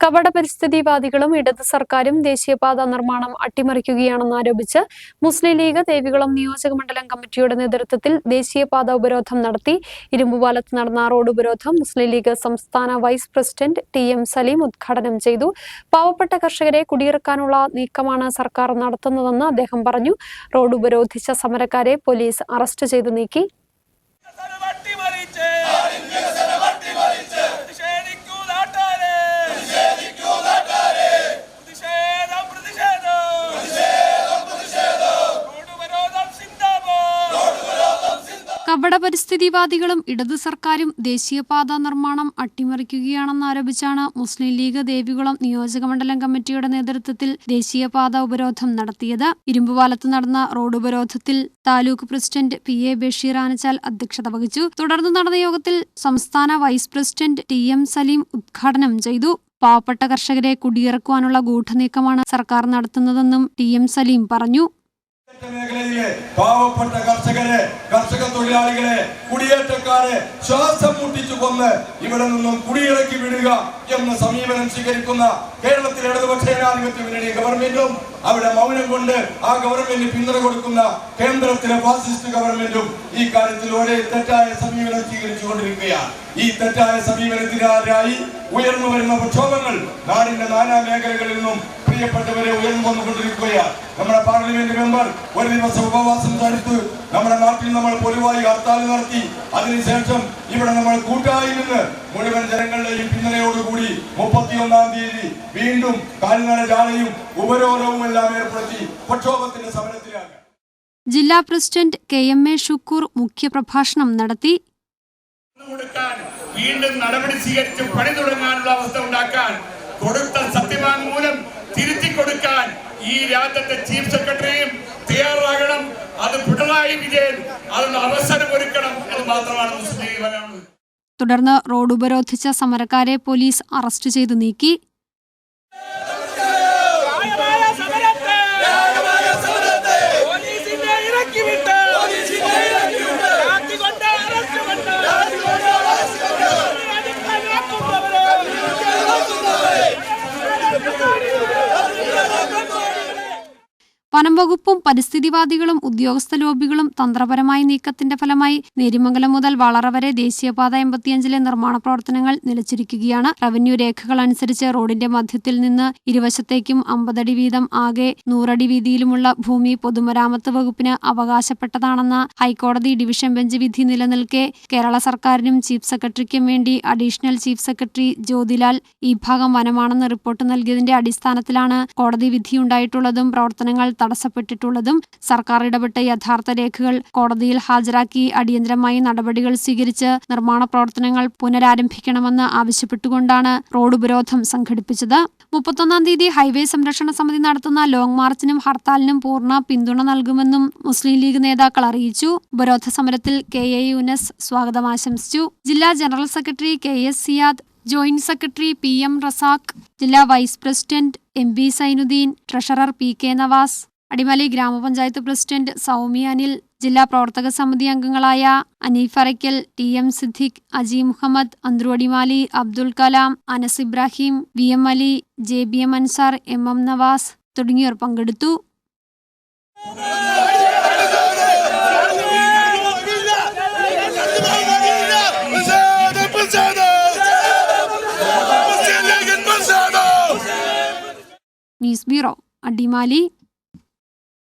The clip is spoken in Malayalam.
കപട പരിസ്ഥിതിവാദികളും ഇടത് സർക്കാരും ദേശീയപാത നിർമ്മാണം അട്ടിമറിക്കുകയാണെന്ന് ആരോപിച്ച് മുസ്ലിം ലീഗ് ദേവികുളം നിയോജക മണ്ഡലം കമ്മിറ്റിയുടെ നേതൃത്വത്തിൽ ദേശീയപാത ഉപരോധം നടത്തി. ഇരുമ്പുപാലത്ത് നടന്ന റോഡ് ഉപരോധം മുസ്ലിം ലീഗ് സംസ്ഥാന vice president T M Saleem ഉദ്ഘാടനം ചെയ്തു. പാവപ്പെട്ട കർഷകരെ കുടിയിറക്കാനുള്ള നീക്കമാണ് സർക്കാർ നടത്തുന്നതെന്ന് അദ്ദേഹം പറഞ്ഞു. റോഡ് ഉപരോധിച്ച സമരക്കാരെ പോലീസ് അറസ്റ്റ് ചെയ്തു നീക്കി. കപട പരിസ്ഥിതിവാദികളും ഇടതു സർക്കാരും ദേശീയപാത നിർമ്മാണം അട്ടിമറിക്കുകയാണെന്നാരോപിച്ചാണ് മുസ്ലിം ലീഗ് ദേവികുളം നിയോജകമണ്ഡലം കമ്മിറ്റിയുടെ നേതൃത്വത്തിൽ ദേശീയപാത ഉപരോധം നടത്തിയത്. ഇരുമ്പുപാലത്ത് നടന്ന road ഉപരോധത്തിൽ taluk president P A Basheer Anachal അധ്യക്ഷത വഹിച്ചു. തുടർന്ന് നടന്ന യോഗത്തിൽ സംസ്ഥാന vice president T M Saleem ഉദ്ഘാടനം ചെയ്തു. പാവപ്പെട്ട കർഷകരെ കുടിയിറക്കുവാനുള്ള ഗൂഢനീക്കമാണ് സർക്കാർ നടത്തുന്നതെന്നും ടി എം സലീം പറഞ്ഞു. പാവപ്പെട്ട കർഷകരെ കർഷക തൊഴിലാളികളെ കുടിയേറ്റക്കാരെ ശ്വാസം മുട്ടിച്ചു കൊന്ന് ഇവിടെ നിന്നും കുടിയിറക്കി വിടുക എന്ന സമീപനം സ്വീകരിക്കുന്ന കേരളത്തിലെ ഇടതുപക്ഷ ജനാധിപത്യ മുന്നണി ഗവൺമെന്റും അവിടെ മൗനം കൊണ്ട് ആ ഗവൺമെന്റ് പിന്തുണ കൊടുക്കുന്ന കേന്ദ്രത്തിലെ ഫാസിസ്റ്റ് ഗവൺമെന്റും ഈ കാര്യത്തിൽ ഒരേ തെറ്റായ സമീപനം സ്വീകരിച്ചുകൊണ്ടിരിക്കുകയാണ് ഈ തെറ്റായ സമീപനത്തിനെതിരായി ഉയർന്നു വരുന്ന പ്രക്ഷോഭങ്ങൾ നാടിന്റെ നാനാ മേഖലകളിൽ നിന്നും പ്രിയപ്പെട്ടവരെ ഉയർന്നു വന്നുകൊണ്ടിരിക്കുകയാണ്. നമ്മുടെ പാർലമെന്റ് മെമ്പർ ഒരു ദിവസം ഉപവാസം തടുത്ത് നമ്മുടെ നാട്ടിൽ നമ്മൾ പൊതുവായി ഹർത്താൽ നടത്തി. അതിനുശേഷം ഇവിടെ നമ്മൾ കൂട്ടായി നിന്ന് മുഴുവൻ ജനങ്ങളുടെയും പിന്തുണയോടുകൂടി മുപ്പത്തിയൊന്നാം തീയതി വീണ്ടും കാൽനട ജാലയും ഉപരോധവും എല്ലാം ഏർപ്പെടുത്തി പ്രക്ഷോഭത്തിന്റെ സമരത്തിലാണ്. ജില്ലാ president K M A Shukoor മുഖ്യപ്രഭാഷണം നടത്തി. കൊടുക്കാൻ വീണ്ടും നടപടി സ്വീകരിച്ച് പണി തുടങ്ങാനുള്ള അവസ്ഥ ഉണ്ടാക്കാൻ കൊടുത്ത സത്യവാങ്മൂലം തിരുത്തി കൊടുക്കാൻ ഈ രാജ്യത്തെ ചീഫ് സെക്രട്ടറിയും തയ്യാറാകണം. അത് പിണറായി വിജയൻ അതിനുള്ള അവസരം ഒരുക്കണം എന്ന് മാത്രമാണ് മുസ്ലിം തുടർന്ന് റോഡ് ഉപരോധിച്ച സമരക്കാരെ പോലീസ് അറസ്റ്റ് ചെയ്തു നീക്കി. വനം വകുപ്പും പരിസ്ഥിതിവാദികളും ഉദ്യോഗസ്ഥ ലോബികളും തന്ത്രപരമായ നീക്കത്തിന്റെ ഫലമായി നേരിമംഗലം മുതൽ വളറ വരെ ദേശീയപാത എൺപത്തിയഞ്ചിലെ നിർമ്മാണ പ്രവർത്തനങ്ങൾ നിലച്ചിരിക്കുകയാണ്. റവന്യൂ രേഖകൾ അനുസരിച്ച് റോഡിന്റെ മധ്യത്തിൽ നിന്ന് ഇരുവശത്തേക്കും അമ്പതടി വീതം ആകെ നൂറടി വീതിയിലുമുള്ള ഭൂമി പൊതുമരാമത്ത് വകുപ്പിന് അവകാശപ്പെട്ടതാണെന്ന ഹൈക്കോടതി ഡിവിഷൻ ബെഞ്ച് വിധി നിലനിൽക്കെ കേരള സർക്കാരിനും ചീഫ് സെക്രട്ടറിക്കും വേണ്ടി അഡീഷണൽ ചീഫ് സെക്രട്ടറി ജ്യോതിലാൽ ഈ ഭാഗം വനമാണെന്ന് റിപ്പോർട്ട് നൽകിയതിന്റെ അടിസ്ഥാനത്തിലാണ് കോടതി വിധിയുണ്ടായിട്ടുള്ളതും പ്രവർത്തനങ്ങൾ തടസ്സപ്പെട്ടിട്ടുള്ളതും സർക്കാർ ഇടപെട്ട യഥാർത്ഥ രേഖകൾ കോടതിയിൽ ഹാജരാക്കി അടിയന്തരമായി നടപടികൾ സ്വീകരിച്ച് നിർമ്മാണ പ്രവർത്തനങ്ങൾ പുനരാരംഭിക്കണമെന്ന് ആവശ്യപ്പെട്ടുകൊണ്ടാണ് റോഡ് ഉപരോധം സംഘടിപ്പിച്ചത്. മുപ്പത്തൊന്നാം തീയതി ഹൈവേ സംരക്ഷണ സമിതി നടത്തുന്ന ലോങ് മാർച്ചിനും ഹർത്താലിനും പൂർണ പിന്തുണ നൽകുമെന്നും മുസ്ലിം ലീഗ് നേതാക്കൾ അറിയിച്ചു. ഉപരോധ സമരത്തിൽ കെ എ യുനസ് സ്വാഗതം ആശംസിച്ചു. ജില്ലാ general secretary K S Siyad joint secretary P M Razak ജില്ലാ vice president M B Sainudheen treasurer P K Navas Adimali grama panchayat president Soumya Anil ജില്ലാ പ്രവർത്തക സമിതി അംഗങ്ങളായ Aneef Arackal T M Siddique Aji Muhammad Anthru Adimali Abdul Kalam Anas Ibrahim V M Ali J B M Ansar M M Navas തുടങ്ങിയവർ പങ്കെടുത്തു. News bureau Adimali